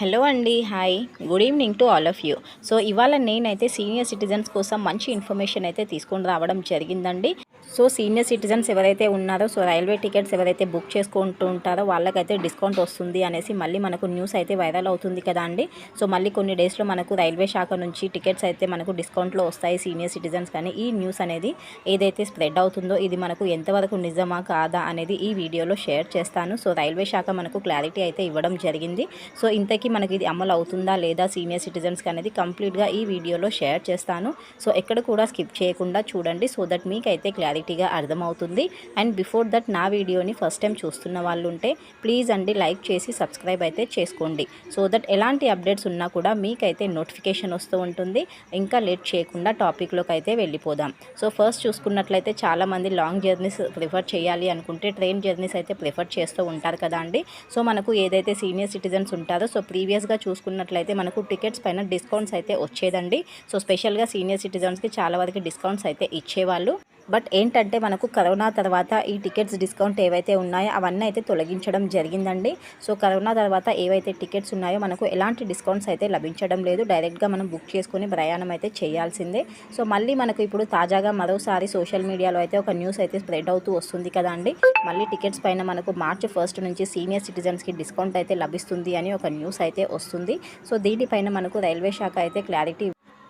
Hello అండి hi. Good evening to all of you. So ఇవాళ నేనైతే సీనియర్ సిటిజన్స్ కోసం మంచి ఇన్ఫర్మేషన్ అయితే తీసుకొని రావడం జరిగిందండి. సో సీనియర్ సిటిజన్స్ ఎవరైతే ఉన్నారో సో రైల్వే టికెట్స్ ఎవరైతే బుక్ చేసుకుంటూ ఉంటారో వాళ్ళకైతే డిస్కౌంట్ వస్తుంది అనేసి మళ్ళీ మనకు న్యూస్ అయితే వైరల్ అవుతుంది కదా అండి. సో మళ్ళీ కొన్ని డేస్లో మనకు రైల్వే శాఖ నుంచి టికెట్స్ అయితే మనకు డిస్కౌంట్లో వస్తాయి సీనియర్ సిటిజన్స్. కానీ ఈ న్యూస్ అనేది ఏదైతే స్ప్రెడ్ అవుతుందో ఇది మనకు ఎంతవరకు నిజమా కాదా అనేది ఈ వీడియోలో షేర్ చేస్తాను. సో రైల్వే శాఖ మనకు క్లారిటీ అయితే ఇవ్వడం జరిగింది. సో ఇంతకీ మనకి ఇది అమలు అవుతుందా లేదా సీనియర్ సిటిజన్స్కి అనేది కంప్లీట్గా ఈ వీడియోలో షేర్ చేస్తాను. సో ఎక్కడ కూడా స్కిప్ చేయకుండా చూడండి. సో దట్ మీకైతే క్లారిటీగా అర్థమవుతుంది. అండ్ బిఫోర్ దట్ నా వీడియోని ఫస్ట్ టైం చూస్తున్న వాళ్ళు ఉంటే ప్లీజ్ అండి లైక్ చేసి సబ్స్క్రైబ్ అయితే చేసుకోండి. సో దట్ ఎలాంటి అప్డేట్స్ ఉన్నా కూడా మీకైతే నోటిఫికేషన్ వస్తూ ఉంటుంది. ఇంకా లేట్ చేయకుండా టాపిక్లోకి అయితే వెళ్ళిపోదాం. సో ఫస్ట్ చూసుకున్నట్లయితే చాలామంది లాంగ్ జర్నీస్ ప్రిఫర్ చేయాలి అనుకుంటే ట్రైన్ జర్నీస్ అయితే ప్రిఫర్ చేస్తూ ఉంటారు కదా అండి. సో మనకు ఏదైతే సీనియర్ సిటిజన్స్ ఉంటారో సో ప్రీవియస్గా చూసుకున్నట్లయితే మనకు టికెట్స్ పైన డిస్కౌంట్స్ అయితే వచ్చేదండి. సో స్పెషల్గా సీనియర్ సిటిజన్స్కి చాలా వరకు డిస్కౌంట్స్ అయితే ఇచ్చేవాళ్ళు. బట్ ఏంటంటే మనకు కరోనా తర్వాత ఈ టికెట్స్ డిస్కౌంట్ ఏవైతే ఉన్నాయో అవన్నీ అయితే తొలగించడం జరిగిందండి. సో కరోనా తర్వాత ఏవైతే టికెట్స్ ఉన్నాయో మనకు ఎలాంటి డిస్కౌంట్స్ అయితే లభించడం లేదు. డైరెక్ట్గా మనం బుక్ చేసుకుని ప్రయాణం అయితే చేయాల్సిందే. సో మళ్ళీ మనకు ఇప్పుడు తాజాగా మరోసారి సోషల్ మీడియాలో అయితే ఒక న్యూస్ అయితే స్ప్రెడ్ అవుతూ వస్తుంది కదా అండి. మళ్ళీ టికెట్స్ పైన మనకు మార్చ్ ఫస్ట్ నుంచి సీనియర్ సిటిజన్స్కి డిస్కౌంట్ అయితే లభిస్తుంది అని ఒక న్యూస్ అయితే వస్తుంది. సో దీనిపైన మనకు రైల్వే శాఖ అయితే క్లారిటీ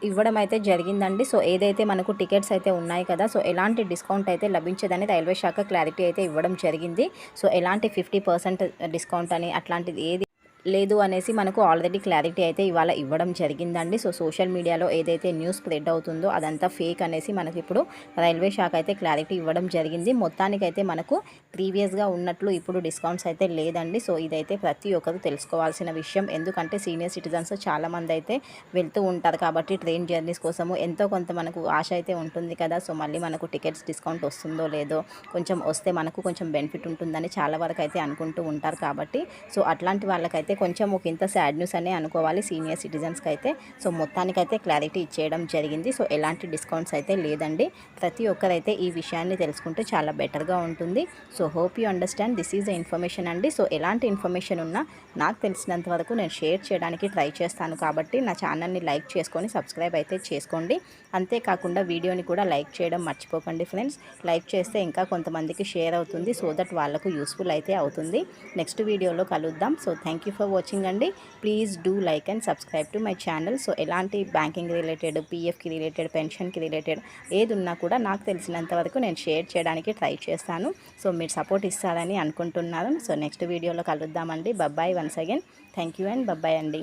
ఇవ్వడం అయితే జరిగిందండి. సో ఏదైతే మనకు టికెట్స్ అయితే ఉన్నాయి కదా సో ఎలాంటి డిస్కౌంట్ అయితే లభించదని రైల్వే శాఖ క్లారిటీ అయితే ఇవ్వడం జరిగింది. సో ఎలాంటి ఫిఫ్టీ పర్సెంట్ డిస్కౌంట్ అని అట్లాంటిది ఏది లేదు అనేసి మనకు ఆల్రెడీ క్లారిటీ అయితే ఇవాళ ఇవ్వడం జరిగిందండి. సో సోషల్ మీడియాలో ఏదైతే న్యూస్ స్ప్రెడ్ అవుతుందో అదంతా ఫేక్ అనేసి మనకి ఇప్పుడు రైల్వే శాఖ అయితే క్లారిటీ ఇవ్వడం జరిగింది. మొత్తానికైతే మనకు ప్రీవియస్గా ఉన్నట్లు ఇప్పుడు డిస్కౌంట్స్ అయితే లేదండి. సో ఇదైతే ప్రతి ఒక్కరు తెలుసుకోవాల్సిన విషయం. ఎందుకంటే సీనియర్ సిటిజన్స్ చాలామంది అయితే వెళ్తూ ఉంటారు కాబట్టి ట్రైన్ జర్నీస్ కోసము ఎంతో కొంత మనకు ఆశ అయితే ఉంటుంది కదా. సో మళ్ళీ మనకు టికెట్స్ డిస్కౌంట్ వస్తుందో లేదో కొంచెం వస్తే మనకు కొంచెం బెనిఫిట్ ఉంటుందని చాలా వరకు అయితే అనుకుంటూ ఉంటారు కాబట్టి. సో అట్లాంటి వాళ్ళకైతే అయితే కొంచెం ఒక ఇంత సాడ్ న్యూస్ అనే అనుకోవాలి సీనియర్ సిటిజన్స్కి అయితే. సో మొత్తానికైతే క్లారిటీ ఇచ్చేయడం జరిగింది. సో ఎలాంటి డిస్కౌంట్స్ అయితే లేదండి. ప్రతి ఒక్కరైతే ఈ విషయాన్ని తెలుసుకుంటే చాలా బెటర్గా ఉంటుంది. So hope you understand. This is the information అండి. సో ఎలాంటి ఇన్ఫర్మేషన్ ఉన్నా నాకు తెలిసినంత వరకు నేను షేర్ చేయడానికి ట్రై చేస్తాను కాబట్టి నా ఛానల్ని లైక్ చేసుకొని సబ్స్క్రైబ్ అయితే చేసుకోండి. అంతేకాకుండా వీడియోని కూడా లైక్ చేయడం మర్చిపోకండి ఫ్రెండ్స్. లైక్ చేస్తే ఇంకా కొంతమందికి షేర్ అవుతుంది. సో దట్ వాళ్ళకు యూస్ఫుల్ అయితే అవుతుంది. నెక్స్ట్ వీడియోలో కలుద్దాం. So thank you for watching అండి. Please do like and subscribe to my channel so ఎలాంటి బ్యాంకింగ్ రిలేటెడ్ పీఎఫ్కి రిలేటెడ్ పెన్షన్కి రిలేటెడ్ ఏది ఉన్నా కూడా నాకు తెలిసినంత వరకు నేను షేర్ చేయడానికి ట్రై చేస్తాను. సో మీరు సపోర్ట్ ఇస్తారని అనుకుంటున్నాను. సో నెక్స్ట్ వీడియోలో కలుద్దామండి bye bye once again thank you and bye bye అండి.